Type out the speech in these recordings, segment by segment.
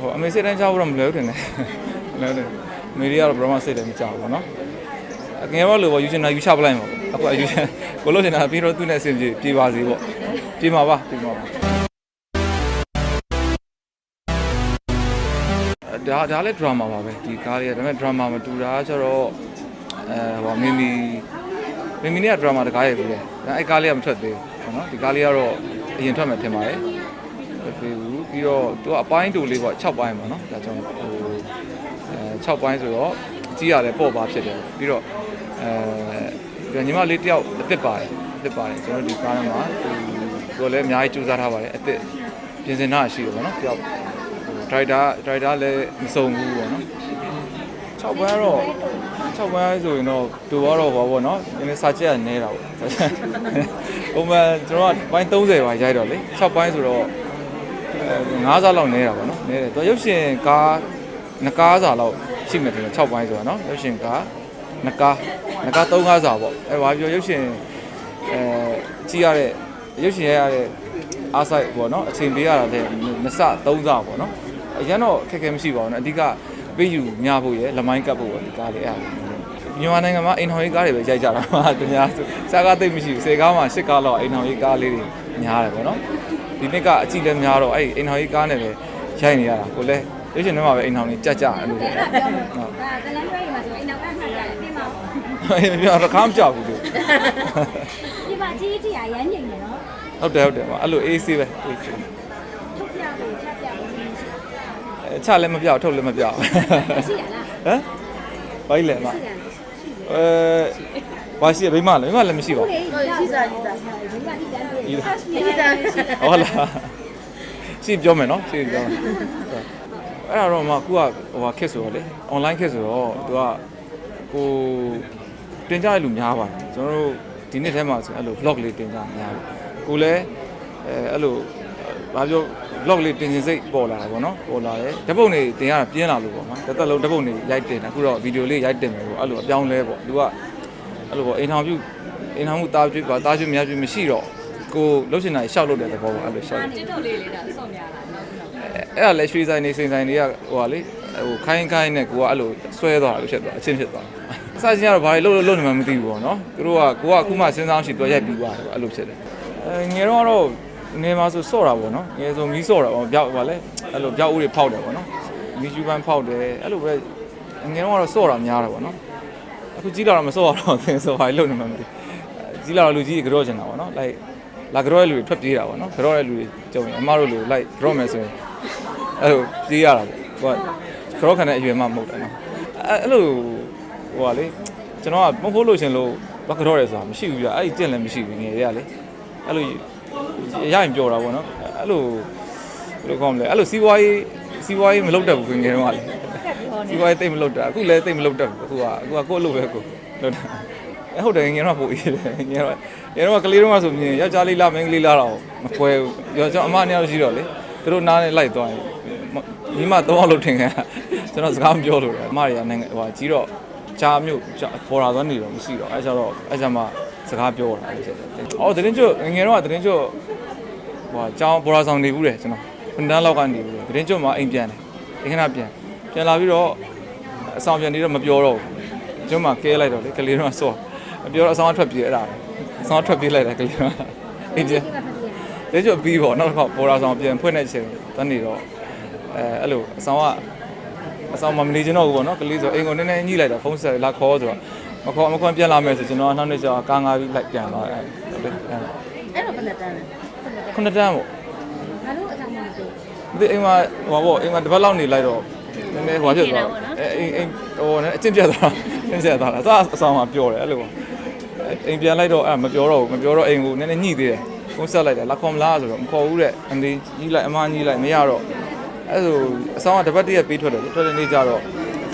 ဟိုအမေစိတ်တိုင်းကြောက်တော့မလွယ်ဘူးထင်တယ်မလွယ်ဘူးအမေတွေကတော့ဘယ်တော့မှစိတ်လည်းမကြောက်ဘူးပေါ့နော်အငယ်တော့လို့ပေါ့ယူချင်တာယူချပလိုက်မှာပေါ့အခုအယူချင်ကိုလို့ချင်တာပြီးတော့သူ့နဲ့အဆင်ပြေပြေပါစေပေါ့ပြေမှာပါပြေမှာပါဒါဒါလည်း drama ပါပဲဒီကားလေးကဒါပေမဲ့ drama မတူတာကျတော့အဲဟိုမီမီမီမီနဲ့ drama တကားရိုက်ပြီးတယ်ဒါအဲ့ကားလေးကမထွက်သေးဘူးပေါ့နော်ဒီကားလေးကတော့အရင်ထွက်မယ်ထင်ပါတယ်ထွက် သေးဘူးပြီးတော့သူကအပိုင်းတူလေးပေါ့6ပိုင်းပေါ့နော်ဒါကြောင့်ဟိုအဲ6ပိုင်းဆိုတော့ကြီးရတယ်ပေါ့ပါဖြစ်တယ်ပြီးတော့အဲညီမလေးတယောက်အစ်စ်ပါတယ်အစ်စ်ပါတယ်ကျွန်တော်ဒီကားထဲမှာသူကလည်းအများကြီးစူးစမ်းထားပါတယ်အစ်စ်ပြင်ဆင်တာရှိတယ်ပေါ့နော်တယောက်ဒရိုက်တာဒရိုက်တာလည်းမစုံဘူးပေါ့နော်6ပိုင်းကတော့6ပိုင်းဆိုရင်တော့တူတော့ဘာပေါ့နော်နည်းနည်းစာချက်ကနေနေတာပေါ့စာချက်ပုံမှန်ကျွန်တော်ကပိုင်း30ပါရိုက်တော့လေ6ပိုင်းဆိုတော့အဲ 9စားလောက်နေတာပေါ့နော်နေတယ်သူရုပ်ရှင်ကားနှစ်ကားစာလောက်ရှိမှတယ်6ပိုင်းဆိုတာနော်ရုပ်ရှင်ကားနှစ်ကားနှစ်ကား3ကားစာပေါ့အဲဘာပြောရုပ်ရှင်အဲကြည့်ရတဲ့ရုပ်ရှင်ရရတဲ့အားဆိုင်ပေါ့နော်အချိန်ပေးရတာတဲ့နှစ်စ3စပေါ့နော်အရင်တော့ခက်ခဲမရှိပါဘူးနော်အဓိကပေးယူများဖို့ရယ်လမိုင်းကပ်ဖို့ပေါ့ဒီကားလေးအဲ့ဒါမြန်မာနိုင်ငံမှာအိမ်ထောင်ရေးကားတွေပဲရိုက်ကြတာပါတများဆိုစားကားသိပ်မရှိဘူးစေကားမှာရှစ်ကားလောက်အိမ်ထောင်ရေးကားလေးတွေများတယ်ပေါ့နော် ဒီနှစ်ကအကြည့်လည်းများတော့အဲ့အိမ်ထောင်ရေးကားနဲ့ပဲရိုက်နေရတာကိုလည်းရုပ်ရှင်ထဲမှာပဲအိမ်ထောင်လေးကြက်ကြအဲ့လိုပဲအဲ့ဒါပြောမှာဒါဇလန်တွဲမှာဆိုရင်နောက်ကမှတ်ရတယ်ပြင်ပါဦးအေးပြောတော့ခါမကြောက်ဘူးသူဒီမှာကြီးကြီးအရမ်းညင်တယ်နော်ဟုတ်တယ်ဟုတ်တယ်အဲ့လိုအေးဆေးပဲအေးဆေးထုတ်ပြဖို့ချက်ပြဖို့မရှိအဲချလည်းမပြောက်ထုတ်လည်းမပြောက်ရှိရလားဟမ်ဘာကြီးလဲအမရှိတယ်အဲဘာရှိရမိမလဲမိမလည်းမရှိပါဟုတ်ဘူးလေရှိစားရှိစားဒီမှာဒီတန်း တွေရှိစားရှိစားဟုတ်လားရှိပြောမယ်နော်ရှိပြောမယ်အဲ့ဒါတော့မှခုကဟိုဟာခက်ဆိုတော့လေ online ခက်ဆိုတော့သူကကိုတင်ကြရလူများပါတယ်ကျွန်တော်တို့ဒီနေ့ထဲမှာဆိုအဲ့လို vlog လေးတင်ကြများတယ်ကိုလည်းအဲအဲ့လိုဘာပြော vlog လေးတင်စင်စိတ်ပေါ်လာတာပေါ့နော်ပေါ်လာတယ်ဓာတ်ပုံတွေတင်ရတာပြင်းလာလို့ပေါ့နော်တစ်သက်လုံးဓာတ်ပုံတွေရိုက်တင်တာအခုတော့ဗီဒီယိုလေးရိုက်တင်မယ်ပေါ့အဲ့လိုအပြောင်းလဲပေါ့သူကအဲ့လိုပေါ့အိမ်ထောင်ပြုအိမ်ထောင်မှုတားပြပါတားပြများပြမရှိတော့ ကိုလှုပ်ရှင်တာရှောက်လို့တဲ့သဘောပေါ့အဲ့လိုရှောက်တစ်တော့လေးလေးဒါစော့များလာနောက်နောက်အဲ့ဒါလည်းရွှေဆိုင်နေစိန်ဆိုင်တွေကဟိုဟာလေဟိုခိုင်းခိုင်းနဲ့ကိုကအဲ့လိုဆွဲသွားတာလို့ဖြစ်သွားအချင်းဖြစ်သွားအစချင်းကတော့ဘာလို့လို့လို့နေမှမသိဘူးပေါ့နော်သူတို့ကကိုကအခုမှစဉ်းစားရှိသူကရိုက်ပြီးသွားတယ်ပေါ့အဲ့လိုဖြစ်တယ်အဲငယ်တော့တော့ငယ်မှာဆိုစော့တာပေါ့နော်ငယ်ဆိုမီးစော့တာပေါ့ပြောက်ပါလေအဲ့လိုပြောက်ဦးတွေဖောက်တယ်ပေါ့နော်မီးကျူပန်းဖောက်တယ်အဲ့လိုပဲငယ်တော့ကတော့စော့တာများတယ်ပေါ့နော်အခုကြီးလာတော့မစော့တော့သင်စော့ဘာလို့နေမှမသိကြီးလာတော့လူကြီးကြော့ချင်တာပေါ့နော်လိုက် လာကြော့ရဲ့လူတွေထွက်ပြေးတာပေါ့နော်ကြော့ရဲ့လူတွေကြုံရင်အမတို့လူလိုက်ကြော့မယ်ဆိုရင်အဲ့လိုပြေးရတာပေါ့ဟိုကခရောခံတဲ့အရွယ်မှမဟုတ်တယ်နော်အဲ့အဲ့လိုဟိုကလေကျွန်တော်ကမဟုတ်လို့ရှင်လို့ဘက်ခရောရဲဆိုတာမရှိဘူးပြအဲ့ဒီကျင့်လည်းမရှိဘူးငယ်တွေကလေအဲ့လိုရရင်ပြောတာပေါ့နော်အဲ့လိုဘယ်လိုကောင်းမလဲအဲ့လိုစီးပွားရေးစီးပွားရေးမလုပ်တတ်ဘူးခင်ငယ်တော့ကလေစီးပွားရေးတိတ်မလုပ်တတ်အခုလည်းတိတ်မလုပ်တတ်ဘူးအခုကအခုကကိုယ့်အလုပ်ပဲကိုလုပ်တာ အဲ့ဟုတ်တယ်ငယ်တော့ပို့အေးတယ်ငယ်တော့ငယ်တော့ကလေးတော့ဆိုမြင်ယောက်ျားလေးလားမိန်းကလေးလားတော့မခွဲဘူးရောကျွန်တော်အမနှစ်ယောက်ရှိတော့လေသူတို့နားနဲ့လိုက်သွားရင်ညီမတော့လို့ထင်ခဲ့ကျွန်တော်စကားမပြောလို့တယ်အမတွေကနိုင်ငံဟိုကြီးတော့ချာမျိုးပေါ်လာသွားနေတော့မရှိတော့အဲကျတော့အဲကျမှစကားပြောတာလို့ဖြစ်တယ်။အော်သတင်းကျွတ်ငငယ်တော့သတင်းကျွတ်ဟိုအကြောင်းပေါ်လာဆောင်နေဘူးတယ်ကျွန်တော်ခုနှစ်လောက်ကနေဘူးတယ်သတင်းကျွတ်မှာအိမ်ပြန်တယ်အိမ်ခဏပြန်ပြန်လာပြီးတော့အဆောင်ပြန်နေတော့မပြောတော့ဘူးကျွန်မကဲလိုက်တော့လေကလေးတော့ဆော့မ ပြောတော့အဆောင်ထွက်ပြေးအဲ့ဒါအဆောင်ထွက်ပြေးလိုက်တယ်ကလေးတော့အိမ်ပြန်လဲကြပြီးပေါ့နောက်တစ်ခါပေါ်လာဆောင်ပြန်ဖွင့်တဲ့ချိန်တန်းနေတော့အဲအဲ့လိုအဆောင်ကအဆောင်မမနေချင်တော့ဘူးပေါ့နော်ကလေးဆိုအိမ်ကိုနည်းနည်းညှိလိုက်တာဖုန်းဆက်လာခေါ်ဆိုတော့မခေါ်မခေါ်ပြန်လာမယ်ဆိုကျွန်တော်နောက်နေ့ကျတော့ကားငါပြီးလိုက်ပြန်သွားတယ်ဟုတ်တယ်အဲ့တော့ဘယ်နဲ့တန်းလဲခုနှစ်တန်းပေါ့ဘာလို့အကြောင်းမသိဒီအိမ်မှာဟိုပေါ့အိမ်မှာတစ်ပတ်လောက်နေလိုက်တော့နည်းနည်းဟိုဖြစ်သွားအဲအိမ်အိမ်ဟိုနည်းအချင်းပြတ်သွားအချင်းပြတ်သွားတာအအဆောင်မှာပြောတယ်အဲ့လို အိမ်ပြန်လိုက်တော့အဲ့မပြောတော့ဘူးမပြောတော့အိမ်ကိုနည်းနည်းညှိသေးတယ်ဖုန်းဆက်လိုက်တယ်လာခေါ်မလားဆိုတော့မခေါ်ဘူးတဲ့အန်ဒီကြီးလိုက်အမကြီးလိုက်မရတော့အဲ့ဆိုအဆောင်ကတပတ်တည်းပေးထွက်တယ်ထွက်တဲ့နေ့ကျတော့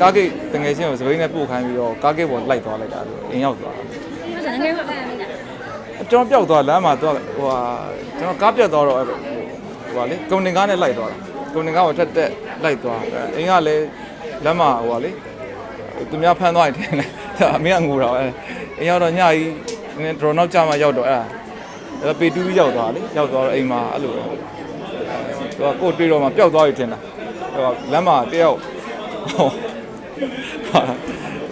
ကားဂိတ်တငယ်ချင်းကိုစပိန်နဲ့ပို့ခိုင်းပြီးတော့ကားဂိတ်ပေါ်လိုက်သွားလိုက်တာလို့အိမ်ရောက်သွားတာဘူးငယ်ကပန်းမိတာကျွန်တော်ပျောက်သွားလမ်းမှာတော့ဟိုဟာကျွန်တော်ကားပြတ်သွားတော့ဟိုဟာလေကုန်တင်ကားနဲ့လိုက်သွားတာကုန်တင်ကားကိုထက်တက်လိုက်သွားအိမ်ကလည်းလမ်းမှာဟိုဟာလေသူများဖမ်းသွားတယ်ထင်တယ်အမေကငိုတာအဲ အိမ်ရောက်တော့ညကြီးနည်းဒရိုနောက်ကြမှာရောက်တော့အဲ့ဒါပေတူးပြီးရောက်သွားလေရောက်သွားတော့အိမ်မှာအဲ့လိုသူကကိုတွေ့တော့မှပျောက်သွားပြီထင်တာဟိုလမ်းမှာတယောက်ဟောဟာ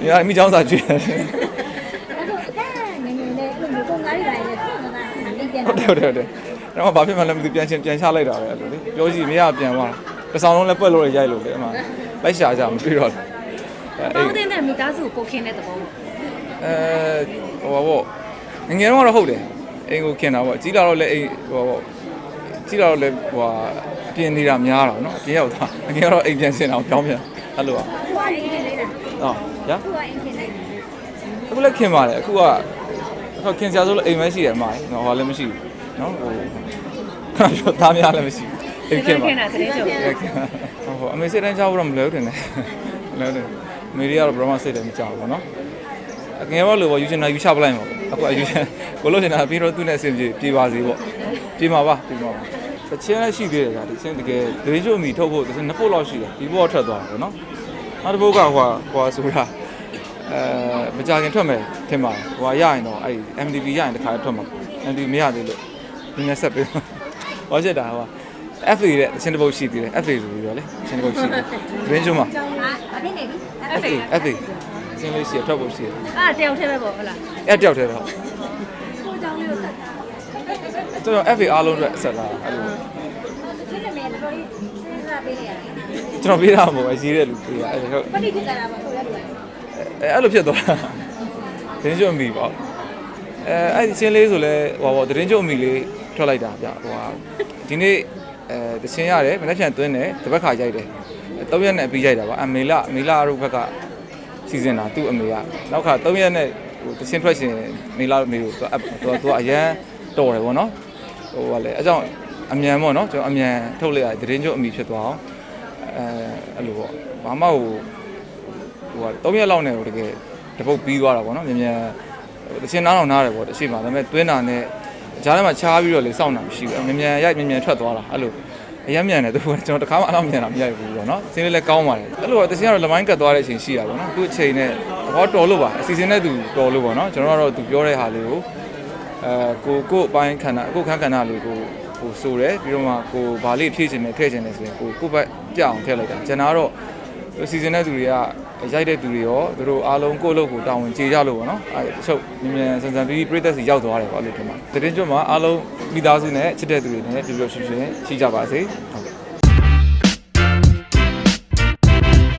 ညာမိချောင်းစာကျွေးတယ်အဲ့တော့အကဲငငယ်လေးအဲ့လိုမျိုးပုံကားတွေပါလေပုံကားအိမ်ပြန်ဟုတ်တယ်ဟုတ်တယ်ဟုတ်တယ်တော့ဘာဖြစ်မှလည်းမသိပြန်ချင်းပြန်ချလိုက်တာပဲအဲ့လိုလေပြောကြည့်မရပြန်သွားတာတစ်ဆောင်လုံးလည်းပွက်လို့ရိုက်လို့လေအမှလိုက်ရှာကြမတွေ့တော့ဘူးအဲပေါင်းတဲ့နဲ့မိသားစုကိုခင်းတဲ့သဘောပေါ့ အဲဟိုပါပေါ့ငငယ်တော့ကတော့ဟုတ်တယ်အိမ်ကိုခင်တာပေါ့ကြီးလာတော့လည်းအိမ်ဟိုပါပေါ့ကြီးလာတော့လည်းဟိုဟာပြင်နေတာများတာနော်အပြင်ရောက်တာငငယ်တော့အိမ်ပြန်ဆင်တာကိုပြောင်းပြန်အဲ့လိုပါဟုတ်ရာအခုလည်းခင်ပါတယ်အခုကအခုခင်စရာဆိုလို့အိမ်မရှိတယ်အမလေးနော်ဟောလည်းမရှိဘူးနော်ဟိုကတော့သားများလည်းမရှိဘူးအိမ်ခင်ပါခင်တာသတင်းချုပ်ဟိုအမေစိတ်တိုင်းကြောက်ဖို့တော့မလွယ်ဘူးတင်တယ်မလွယ်ဘူးမေဒီယာတော့ဘရမစိတ်တိုင်းမကြောက်ဘူးပေါ့နော် ငယ်ဘောလို့ပေါ့ယူချင်တာယူချပလိုက်မှာပေါ့အခုအယူချင်ကိုလို့ချင်တာပြီးတော့သူ့နဲ့အဆင်ပြေပြေပါစေပေါ့ပြေမှာပါပြေမှာပါတချင်းလည်းရှိသေးတယ်ဗျာတချင်းတကယ်ဒရေးချိုမီထုတ်ဖို့တချင်းနှစ်ပုတ်လောက်ရှိတယ်ဒီဘောထွက်သွားတာပေါ့နော်နောက်တစ်ပုတ်ကဟိုဟိုဆိုတာအဲမကြခင်ထွက်မယ်ထင်ပါတယ်ဟိုကရရင်တော့အဲ့ MDB ရရင်တခါထွက်မှာ MDB မရသေးလို့ဒီနေ့ဆက်ပေးဟောချက်တာဟို FA တဲ့တချင်းတစ်ပုတ်ရှိသေးတယ် FA ဆိုပြီးတော့လေတချင်းတစ်ပုတ်ရှိတယ်ဒင်းချိုမှာဟာအဖြစ်နေပြီ FA FA စင်းလေးရှိရထွက်ဖို့ရှိတယ်အဲ့တယောက်တည်းပဲပေါ့ဟုတ်လားအဲ့တယောက်တည်းတော့ကိုကြောင်လေးကိုဆက်တာကျွန်တော် FA အားလုံးအတွက်ဆက်လာအဲ့လိုဖြစ်နေမယ်တော်တော်စဉ်းစားပေးနေရတယ်ကျွန်တော်ပေးတာမဟုတ်ဘူးရေးတဲ့လူပေးတာအဲ့ဟုတ်ပဋိဖြစ်တာပါဆိုရတူတယ်အဲ့လိုဖြစ်သွားတာဒင်းချိုအမီပေါ့အဲအဲ့ဒီချင်းလေးဆိုလဲဟိုပါဒင်းချိုအမီလေးထွက်လိုက်တာဗျဟိုဟာဒီနေ့အဲတချင်းရတယ်မနေ့ပြန်သွင်းတယ်တပတ်ခါရိုက်တယ်၃ရက်နဲ့ပြီးရိုက်တာပါအမေလအမေလတို့ဘက်က စီစဉ်တာသူ့အမေကနောက်ခါ၃ရက်နဲ့ဟိုတချင်းထွက်ရှင်မေလမေတို့သူသူသူအရန်တော်တယ်ဗောနော်ဟိုကလည်းအကြောင်းအမြန်ပေါ့နော်ကျွန်တော်အမြန်ထုတ်လိုက်ရဒင်းချိုအမီဖြစ်သွားအောင်အဲအဲ့လိုပေါ့ဘာမှဟိုဟိုက3ရက်လောက်နဲ့ဟိုတကယ်တပုတ်ပြီးသွားတာပေါ့နော်မြန်မြန်တချင်းနားအောင်နားတယ်ပေါ့တရှိမှာဒါပေမဲ့တွင်းတာနဲ့ဂျားထဲမှာချားပြီးတော့လေစောင့်တာမရှိဘူးမြန်မြန်ရိုက်မြန်မြန်ထွက်သွားတာအဲ့လို အရင်မြန်တယ်သူကကျွန်တော်တခါမှအဲ့လိုမြန်တာမရိုက်ဘူးပေါ့နော်စင်းလေးလည်းကောင်းပါတယ်အဲ့လိုတော့တချင်းကတော့လမိုင်းကတ်သွားတဲ့အချိန်ရှိတာပေါ့နော်သူ့အချိန်နဲ့ဟောတော်လို့ပါအစီအစဉ်နဲ့သူတော်လို့ပေါ့နော်ကျွန်တော်ကတော့သူပြောတဲ့ဟာလေးကိုအဲကိုကိုအပိုင်းခန္ဓာကိုခန်းခန္ဓာလေးကိုဟိုဆိုတယ်ပြီးတော့မှကိုဘာလေးဖြည့်ချင်တယ်ထည့်ချင်တယ်ဆိုရင်ကိုကိုဘက်ပြအောင်ထည့်လိုက်တာကျွန်တော်ကတော့စီစဉ်တဲ့သူတွေက ရိုက်တဲ့သူတွေရောသူတို့အားလုံးကိုယ့်အလုပ်ကိုတာဝန်ကျေကြလို့ပေါ့နော်အဲတချို့မြန်မြန်ဆန်ဆန်ပြီးပြည့်သက်စီရောက်သွားတယ်ပေါ့အဲ့လိုထင်ပါတယ်တရင်ကျွတ်မှာအားလုံးမိသားစုနဲ့ချစ်တဲ့သူတွေနဲ့ပြပြရွှင်ရွှင်ရှိကြပါစေ